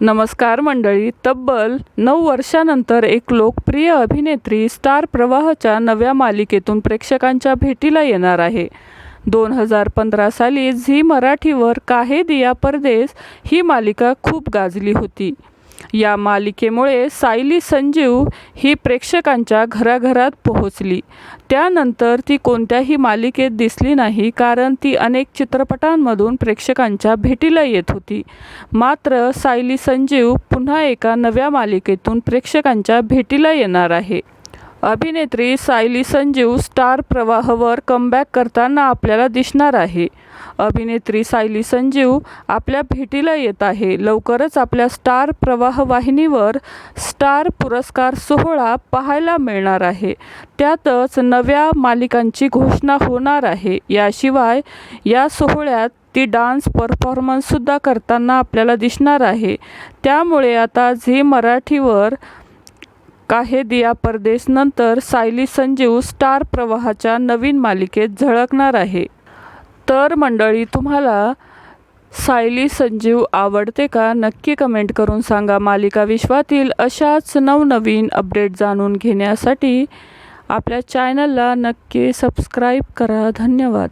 नमस्कार मंडळी तब्बल नऊ वर्षानंतर एक लोकप्रिय अभिनेत्री स्टार प्रवाहच्या नव्या मालिकेतून प्रेक्षकांच्या भेटीला येणार आहे. दोन हजार पंधरा साली झी मराठीवर काहे दिया परदेस ही मालिका खूप गाजली होती. या मालिकेमुळे सायली संजीव ही प्रेक्षकांच्या घराघरात पोहोचली. त्यानंतर ती कोणत्याही मालिकेत दिसली नाही कारण ती अनेक चित्रपटांमधून प्रेक्षकांच्या भेटीला येत होती. मात्र सायली संजीव पुन्हा एका नव्या मालिकेतून प्रेक्षकांच्या भेटीला येणार आहे. अभिनेत्री सायली संजीव स्टार प्रवाहवर कमबॅक करताना आपल्याला दिसणार आहे. अभिनेत्री सायली संजीव आपल्या भेटीला येत आहे. लवकरच आपल्या स्टार प्रवाह वाहिनीवर स्टार पुरस्कार सोहळा पाहायला मिळणार आहे. त्यातच नव्या मालिकांची घोषणा होणार आहे. याशिवाय या सोहळ्यात ती डान्स परफॉर्मन्ससुद्धा करताना आपल्याला दिसणार आहे. त्यामुळे आता झी मराठीवर काहे दिया परदेस नंतर सायली संजीव स्टार प्रवाहाच्या नवीन मालिकेत झळकणार आहे. तर मंडळी तुम्हाला सायली संजीव आवडते का? नक्की कमेंट करून सांगा. मालिका विश्वातील अशाच नवनवीन अपडेट जाणून घेण्यासाठी आपल्या चॅनलला नक्की सबस्क्राईब करा. धन्यवाद.